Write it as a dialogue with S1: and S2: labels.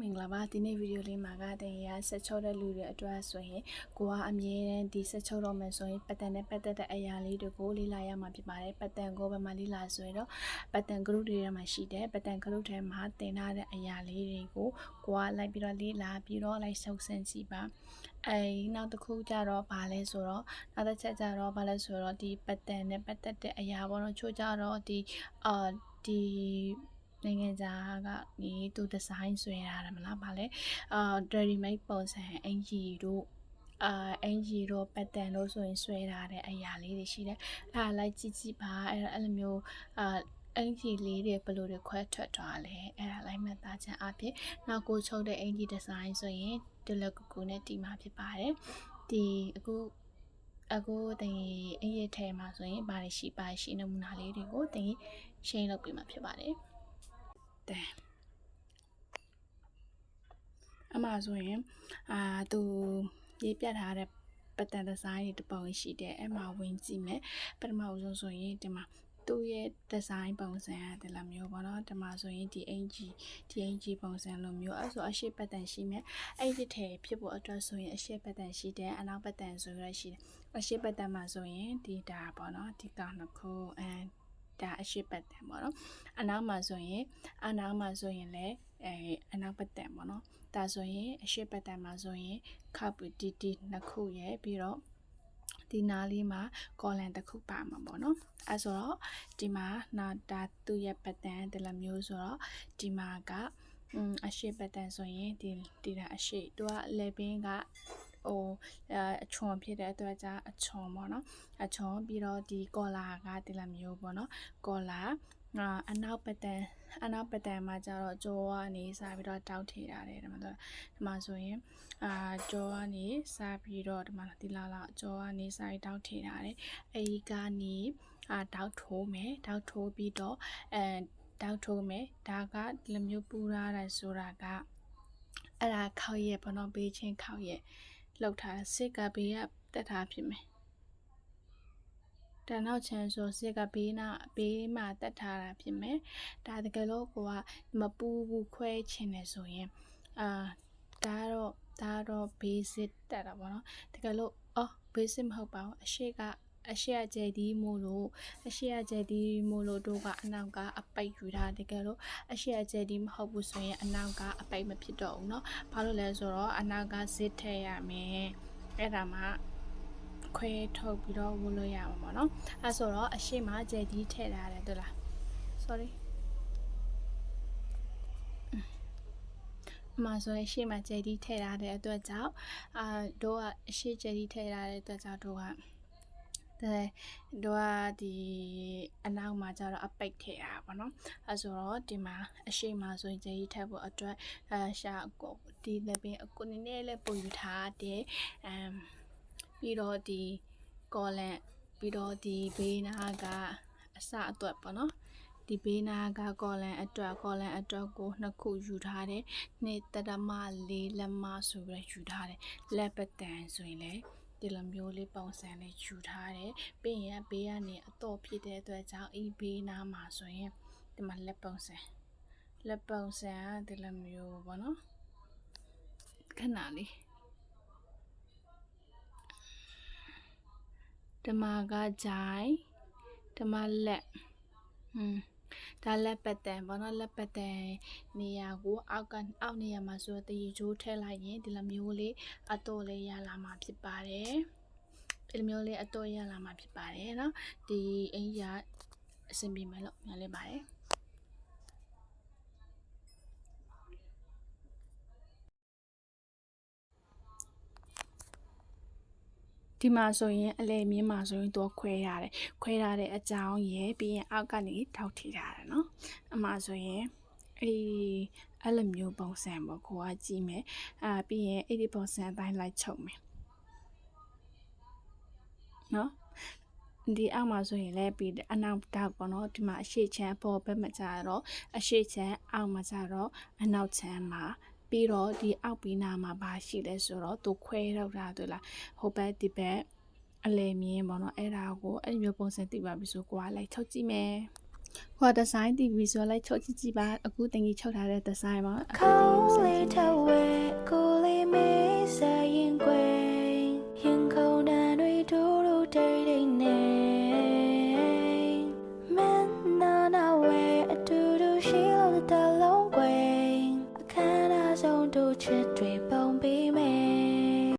S1: မင်္ဂလာပါဒီနေ့ဗီဒီယိုလေးမှာကတင်ရဆက်ချုပ်တဲ့လူတွေအတွက်ဆိုရင်ကိုကအမြဲတမ်းဒီဆက်ချုပ်တော့မယ်ဆိုရင်ပတ်တန်နဲ့ပတ်သက်တဲ့အရာလေးတွေကိုလေ့လာရမှာဖြစ်ပါတယ်ပတ်တန်ကိုဘယ်မှာလေ့လာဆိုရင်တော့ပတ်တန် group တွေထဲမှာရှိတယ်ပတ်တန် group ထဲမှာတင်ထားတဲ့အရာလေးတွေကိုကိုကလိုက်ပြီးတော့လေ့လာပြီးတော့လိုက်ဆုပ်ဆင်းကြည့်ပါအဲနောက်တစ်ခုကျတော့ဗာလဲဆိုတော့နောက်တစ်ချက်ကျတော့ဗာလဲဆိုတော့ဒီပတ်တန်နဲ့ပတ်သက်တဲ့အရာပေါ့နော်ချို့ကျတော့ဒီအာဒီ နိုင်ငံခြားကနေသူဒီဇိုင်းဆွဲထားတယ်မလားဗာလဲအာ ready made ပုံစံအင်ဂျီတို့အာအင်ဂျီတို့ပတ်တန်တို့ဆိုရင်ဆွဲထားတဲ့အရာလေးတွေရှိတယ်အဲ့ဒါလိုက်ကြည့်ကြည့်ပါအဲ့ဒါအဲ့လိုမျိုးအာအင်ဂျီလေးတွေဘယ်လိုတွေခွဲထွက်သွားလဲအဲ့ဒါလိုက်မှတ်သားချက်အဖြစ်နောက်ကိုချုပ်တဲ့အင်ဂျီဒီဇိုင်းဆိုရင်ဒီလကူကူနဲ့တီမှာဖြစ်ပါတယ်ဒီအခုအခုတင်အရေးထဲမှာဆိုရင်ဘာတွေရှိပါရှိနမူနာလေးတွေကိုတင်ရှင်းလုပ်ပေးမှာဖြစ်ပါတယ် တဲ့အမှဆိုရင်အာသူရေးပြထားတဲ့ပတ်တန်ဒီဇိုင်းတွေတပုံရှိတယ်အဲ့မှာဝင်ကြည့်မယ်ပထမဦးဆုံးဆိုရင်ဒီမှာသူ့ရဲ့ဒီဇိုင်းပုံစံကဒီလိုမျိုးပေါ့နော်ဒီမှာဆိုရင်ဒီအင်ဂျီဒီအင်ဂျီပုံစံလိုမျိုးအဲ့ဆိုအရှိပတ်တန်ရှိမယ်အဲ့ဒီထဲဖြစ်ဖို့အတွက်ဆိုရင်အရှိပတ်တန်ရှိတယ်အနောက်ပတ်တန်ဆိုရရှိတယ်အရှိပတ်တန်မှာဆိုရင်ဒီဒါပေါ့နော်ဒီကောင်နှစ်ခုအဲ ဒါအရှိပတ်တန်ပေါ့နော်အနောက်မှာဆိုရင်အနောက်မှာဆိုရင်လည်းအဲအနောက်ပတ်တန်ပေါ့နော်ဒါဆိုရင်အရှိပတ်တန်မှာဆိုရင်ခောက်ပူတီတီနှစ်ခုရဲ့ပြီးတော့ဒီနားလေးမှာကော်လန်တစ်ခုပါမှာပေါ့နော်အဲဆိုတော့ဒီမှာနာဒါသူ့ရဲ့ပတ်တန်ဒီလိုမျိုးဆိုတော့ဒီမှာကอืมအရှိပတ်တန်ဆိုရင်ဒီဒီတာအရှိသူကလေပင်းက ဟိုအချွန်ဖြစ်တဲ့အတွက်ကြောင့်အချွန်ပေါ့နော်အချွန်ပြီးတော့ဒီကော်လာကဒီလိုမျိုးပေါ့နော်ကော်လာအာအနောက်ပတ်တန်အနောက်ပတ်တန်မှာကျတော့ကြောကနေစပြီးတော့တောက်ထေတာတယ်ဒီမှာတော့ဒီမှာဆိုရင်အာကြောကနေစပြီးတော့ဒီမှာဒီလာလာကြောကနေစပြီးတောက်ထေတာတယ်အဲဒီကနေအာတောက်ထိုးမယ်တောက်ထိုးပြီးတော့အဲတောက်ထိုးမယ်ဒါကဒီလိုမျိုးပူရတာဆိုတာကအဲ့ဒါခောက်ရဲ့ဘောနော်ဘေးချင်းခောက်ရဲ့ လောက်ထားစစ်ကဘေးကတက်ထားဖြစ်မယ်တန်နောက်ချန်ဆိုစစ်ကဘေးနာဘေးမှာတက်ထားတာဖြစ်မယ်ဒါတကယ်လို့ကိုကမပူဘူးခွဲချင်တယ်ဆိုရင်အာဒါတော့ဒါတော့ basic တက်တာပေါ့နော်တကယ်လို့အော် basic မဟုတ်ပါဘူးအရှိက အရှိအကျဲဒီမို့လို့အရှိအကျဲဒီမို့လို့တို့ကအနောက်ကအပိတ်ယူတာတကယ်လို့အရှိအကျဲဒီမဟုတ်ဘူးဆိုရင်အနောက်ကအပိတ်မဖြစ်တော့ဘူးเนาะဘာလို့လဲဆိုတော့အနောက်ကဇစ်ထည့်ရမယ်အဲ့ဒါမှခွဲထုတ်ပြီးတော့ဝတ်လို့ရမှာပေါ့နော်အဲဆိုတော့အရှိမကျဲဒီထည့်ထားတယ်တို့လား sorry အမှာဆိုရင်ရှေ့မှာကျဲဒီထည့်ထားတဲ့အတွက်ကြောင့်အာတို့ကအရှိကျဲဒီထည့်ထားတဲ့အတွက်ကြောင့်တို့က တဲ့တို့ကဒီအနောက်မှာကျတော့အပိတ်ထည့်တာပေါ့နော်အဲဆိုတော့ဒီမှာအရှိမှာဆိုရင်ကျဲဒီထည့်ဖို့အတွက်အရှာကိုဒီလည်းပင်အကိုနည်းနည်းလေးပုံယူထားတယ်အမ်ပြီးတော့ဒီကောလန်ပြီးတော့ဒီဘေးနာကအစအတွက်ပေါ့နော်ဒီဘေးနာကကောလန်အတွက်ကောလန်အတွက်ကိုနှစ်ခုယူထားတယ်နှစ်တရမလေးလက်မဆိုပြီးယူထားတယ်လက်ပတန်ဆိုရင်လည်း ဒီလိုမျိုးလေးပုံစံလေးယူထားတယ်ပြီးရင်ဘေးကနေအတော့ဖြစ်တဲ့အတွက်ကြောင့်အီဘေးနာမှာဆိုရင်ဒီမှာလက်ပုံစံလက်ပုံစံကဒီလိုမျိုးပေါ့နော်ခဏလေးဓမ္မကဂျိုင်ဓမ္မလက်ဟွန်း ဒါလက်ပတ်တန်ဘောနော်လက်ပတ်တန်နေရာကိုအောက်ကအောက်နေရာမှာဆိုတော့တရီချိုးထည့်လိုက်ရင်ဒီလိုမျိုးလေးအတော့လေးရလာမှာဖြစ်ပါတယ်ဒီလိုမျိုးလေးအတော့ရလာမှာဖြစ်ပါတယ်เนาะဒီအင်ကြီးကအဆင်ပြေမယ်လို့မျှော်လင့်ပါတယ် ဒီမှာဆိုရင်အလဲမြင်းမှာဆိုရင်သူခွဲရတယ်ခွဲရတဲ့အကြောင်းရယ်ပြီးရင်အောက်ကနေထောက်ထည်ရတယ်နော်အမှဆိုရင်အဲ့ဒီအဲ့လိုမျိုးပုံစံပေါ့ကိုကကြည့်မယ်အာပြီးရင်အဲ့ဒီပုံစံအတိုင်းလိုက်ချုပ်မယ်နော်ဒီအောက်မှာဆိုရင်လည်းပြီးအနောက်တောက်ပေါ့နော်ဒီမှာအရှိချမ်းပေါ်ဘက်မှာကြတော့အရှိချမ်းအောက်မှာကြတော့အနောက်ချမ်းမှာ ပြီးတော့ဒီအောက်ပြီးနာမှာဘာရှိလဲဆိုတော့သူခွဲတော့တာတွေ့လားဟိုဘက်ဒီဘက်အလဲမြင်းပေါ့နော်အဲ့ဒါကိုအဲ့ဒီမျိုးပုံစံတိပါပြီဆိုကိုကလိုက်ချုပ်ကြည့်မယ်ဟိုဒီဇိုင်းတီဗီဆိုလိုက်ချုပ်ကြည့်ကြည့်ပါအခုတင်ကြီးချုပ်ထားတဲ့ဒီဇိုင်းပေါ့အဲ့ဒီမျိုးစံကိုလေးမေးဆိုင်
S2: ရင်ကွယ်